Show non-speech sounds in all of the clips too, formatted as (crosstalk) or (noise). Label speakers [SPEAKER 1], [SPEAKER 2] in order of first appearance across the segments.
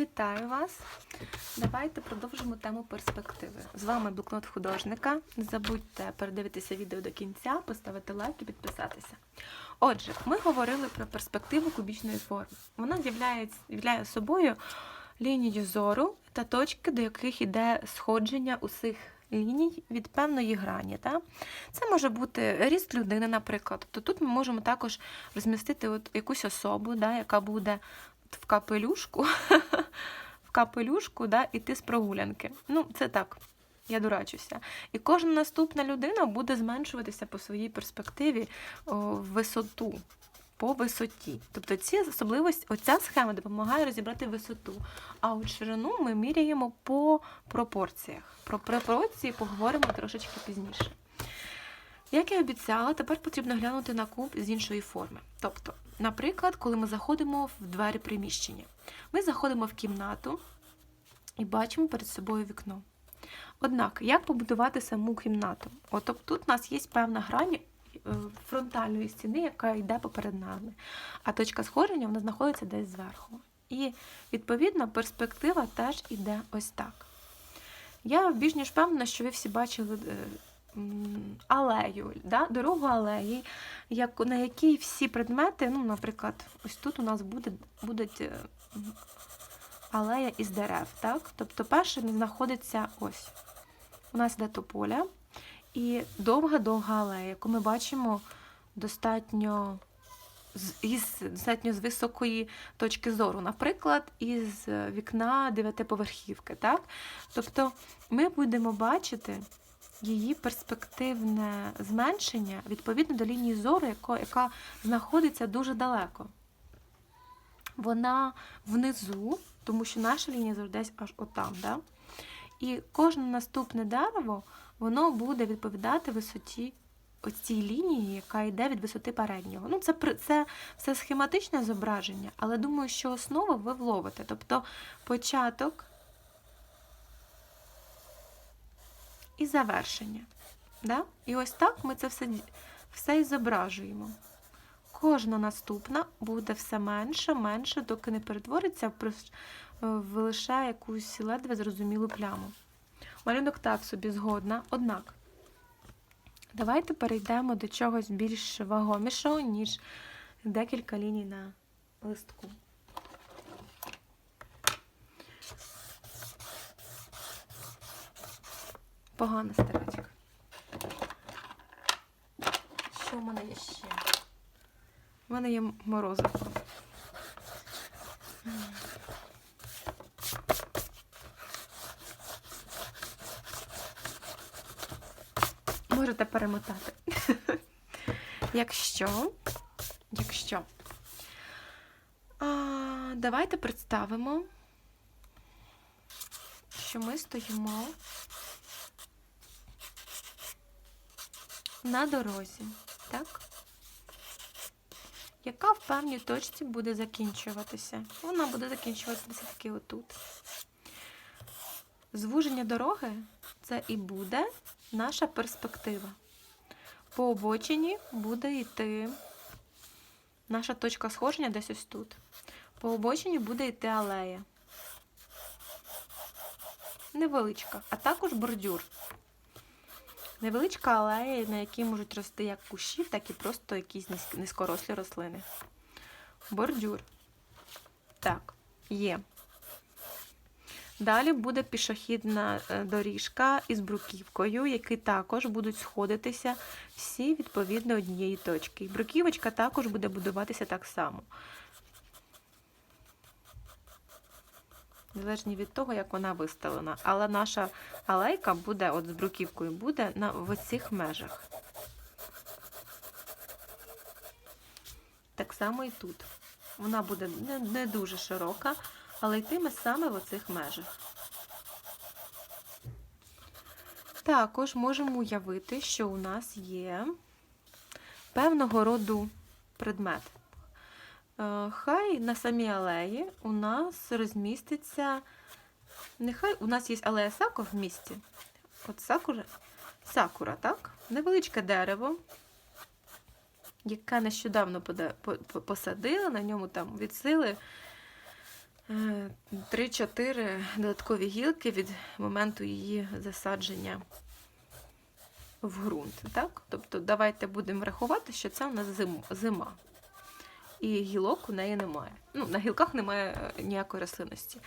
[SPEAKER 1] Вітаю вас! Давайте продовжимо тему перспективи. З вами блокнот художника. Не забудьте передивитися відео до кінця, поставити лайк і підписатися. Отже, ми говорили про перспективу кубічної форми. Вона являє, собою лінію зору та точки, до яких йде сходження усіх ліній від певної грані. Та? Це може бути ріст людини, наприклад. Тобто тут ми можемо також розмістити от якусь особу, да, яка буде в капелюшку, (laughs) в капелюшку да, іти з прогулянки. Ну, це так, я дурачуся. І кожна наступна людина буде зменшуватися по своїй перспективі о, висоту. По висоті. Тобто ці особливості, оця схема допомагає розібрати висоту. А от ширину ми міряємо по пропорціях. Про пропорції поговоримо трошечки пізніше. Як я обіцяла, тепер потрібно глянути на куб з іншої форми. Тобто, наприклад, коли ми заходимо в двері приміщення, ми заходимо в кімнату і бачимо перед собою вікно. Однак, як побудувати саму кімнату? От тобто, тут у нас є певна грань е, фронтальної стіни, яка йде поперед нами, а точка сходження вона знаходиться десь зверху. І, відповідно, перспектива теж іде ось так. Я більш ніж впевнена, що ви всі бачили е, алею, да? дорогу алеї, як, на якій всі предмети, ну, наприклад, ось тут у нас буде, будуть е, алея із дерев. Так? Тобто перше знаходиться ось. У нас йде тополя і довга-довга алея, яку ми бачимо достатньо із достатньо з високої точки зору, наприклад, із вікна дев'ятиповерхівки. Так? Тобто ми будемо бачити її перспективне зменшення відповідно до лінії зору, яко, яка знаходиться дуже далеко. Вона внизу, тому що наша лінія зору десь аж отам. Да? І кожне наступне дерево воно буде відповідати висоті ось цій лінії, яка йде від висоти переднього. Ну, це, це все схематичне зображення, але думаю, що основу ви вловите. Тобто початок і завершення. Да? І ось так ми це все, все і зображуємо. Кожна наступна буде все менше, менше, доки не перетвориться в лише якусь ледве зрозумілу пляму. Малюнок так собі згодна, однак. Давайте перейдемо до чогось більш вагомішого, ніж декілька ліній на листку. Погана старачка. Що в мене є ще? У мене є морозиво. Можете перемотати. (laughs) Якщо, якщо. А, давайте представимо, що ми стоїмо на дорозі, так? Яка в певній точці буде закінчуватися? Вона буде закінчуватися таки отут. Звуження дороги це і буде наша перспектива. По обочині буде йти наша точка сходження десь ось тут. По обочині буде йти алея. Невеличка, а також бордюр. Невеличка алея, на якій можуть рости як кущі, так і просто якісь низь- низькорослі рослини. Бордюр. Так, є. Далі буде пішохідна е, доріжка із бруківкою, які також будуть сходитися всі відповідно однієї точки. Бруківочка також буде будуватися так само. Залежно від того, як вона виставлена. Але наша алейка буде, от з бруківкою, буде на, в цих межах. Так само і тут. Вона буде не, не дуже широка, але йтиме саме в оцих межах. Також можемо уявити, що у нас є певного роду предмет. Е, Хай на самій алеї у нас розміститься. Нехай у нас є алея саку в місті. От сакура, сакура, так? Невеличке дерево, яке нещодавно посадили, на ньому там від сили е, 3-4 додаткові гілки від моменту її засадження в ґрунт. Так? Тобто давайте будемо рахувати, що це у нас зима. І гілок у неї немає. Ну, на гілках немає е, ніякої рослинності.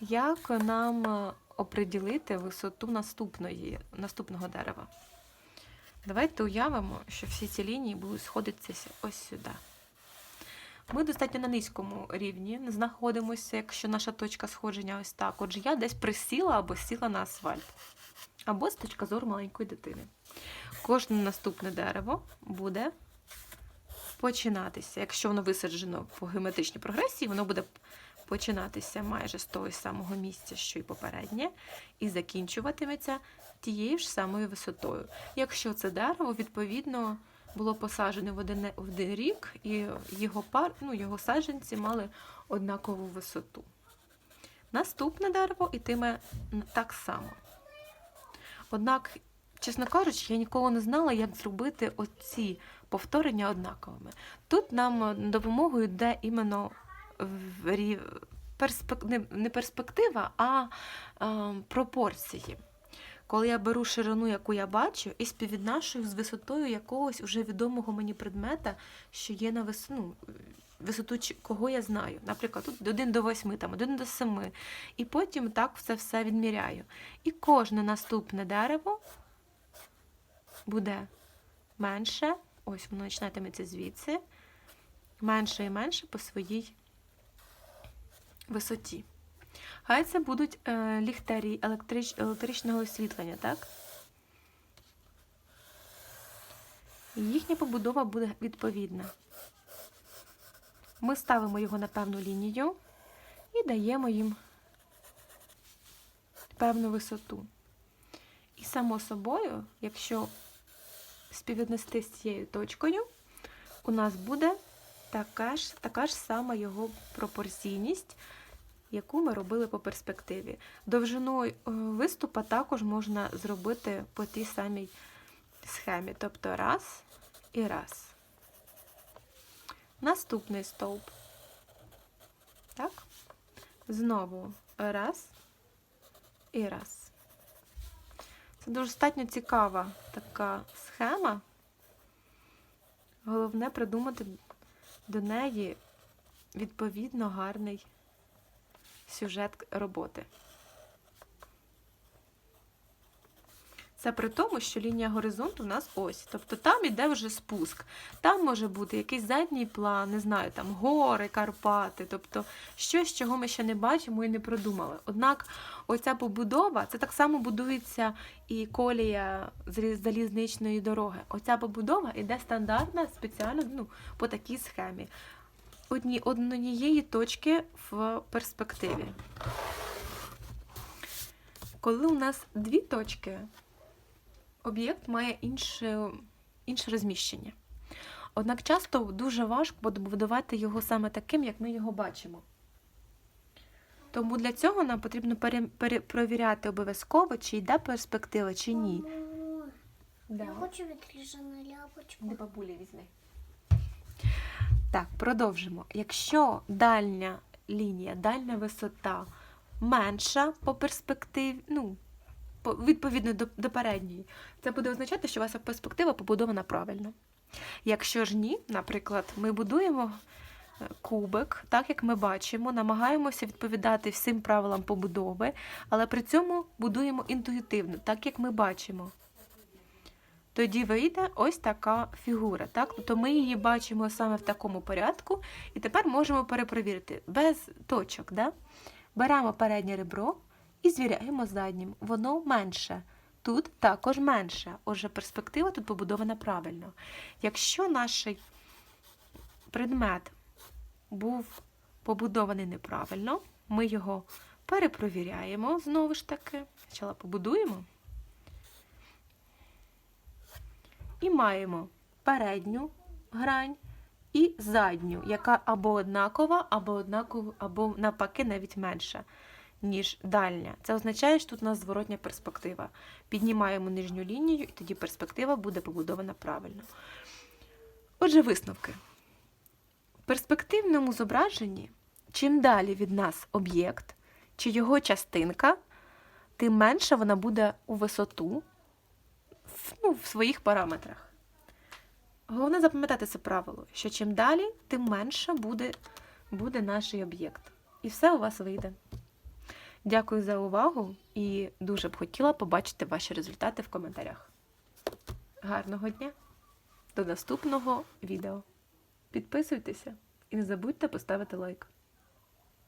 [SPEAKER 1] Як нам е, оприділити висоту наступної, наступного дерева? Давайте уявимо, що всі ці лінії будуть сходитися ось сюди. Ми достатньо на низькому рівні знаходимося, якщо наша точка сходження ось так. Отже, я десь присіла або сіла на асфальт. Або з точки зору маленької дитини. Кожне наступне дерево буде починатися. Якщо воно висаджено по геометричній прогресії, воно буде починатися майже з того самого місця, що й попереднє, і закінчуватиметься тією ж самою висотою. Якщо це дерево, відповідно, було посаджене в один, в один рік, і його пар, ну, його саджанці мали однакову висоту. Наступне дерево ітиме так само. Однак, чесно кажучи, я ніколи не знала, як зробити оці повторення однаковими. Тут нам е, на допомогу йде іменно не- перспектива, а е, пропорції. Коли я беру ширину, яку я бачу, і співвідношую з висотою якогось уже відомого мені предмета, що є на висоту, висоту кого я знаю. Наприклад, тут 1 до 8, там 1 до 7. І потім так це все відміряю. І кожне наступне дерево буде менше, ось воно починатиметься звідси, менше і менше по своїй висоті. Хай це будуть е, ліхтарі електрич, електричного освітлення, так? І їхня побудова буде відповідна. Ми ставимо його на певну лінію і даємо їм певну висоту. І само собою, якщо співвіднести з цією точкою, у нас буде така ж, така ж сама його пропорційність, яку ми робили по перспективі. Довжину е, виступа також можна зробити по тій самій схемі, тобто раз і раз. Наступний стовп. Так? Знову раз і раз. Це достатньо цікава така схема. Головне придумати до неї відповідно гарний сюжет роботи. Це при тому, що лінія горизонту у нас ось. Тобто там іде вже спуск. Там може бути якийсь задній план, не знаю, там гори, Карпати, тобто щось, чого ми ще не бачимо і не продумали. Однак оця побудова, це так само будується і колія залізничної дороги. Оця побудова іде стандартна, спеціально ну, по такій схемі. Одні, однієї точки в перспективі. Коли у нас дві точки, об'єкт має інше, інше розміщення. Однак часто дуже важко побудувати його саме таким, як ми його бачимо. Тому для цього нам потрібно пере, пере, перевіряти обов'язково, чи йде перспектива, чи ні.
[SPEAKER 2] Мамо, Я хочу відріжену ляпочку.
[SPEAKER 1] Де бабулі візьми. Так, продовжимо. Якщо дальня лінія, дальня висота менша по перспективі, ну, відповідно до, до передньої, це буде означати, що ваша перспектива побудована правильно. Якщо ж ні, наприклад, ми будуємо е, кубик, так як ми бачимо, намагаємося відповідати всім правилам побудови, але при цьому будуємо інтуїтивно, так як ми бачимо тоді вийде ось така фігура. Так? Тобто ми її бачимо саме в такому порядку, і тепер можемо перепровірити без точок. Да? Беремо переднє ребро і звіряємо заднім. Воно менше. Тут також менше. Отже, перспектива тут побудована правильно. Якщо наш предмет був побудований неправильно, ми його перепровіряємо знову ж таки. Спочатку побудуємо. І маємо передню грань і задню, яка або однакова, або однакова, або навпаки навіть менша, ніж дальня. Це означає, що тут у нас зворотня перспектива. Піднімаємо нижню лінію, і тоді перспектива буде побудована правильно. Отже, висновки. В перспективному зображенні чим далі від нас об'єкт чи його частинка, тим менше вона буде у висоту ну, в своїх параметрах. Головне запам'ятати це правило, що чим далі, тим менше буде, буде наш об'єкт. І все у вас вийде. Дякую за увагу і дуже б хотіла побачити ваші результати в коментарях. Гарного дня! До наступного відео. Підписуйтеся і не забудьте поставити лайк.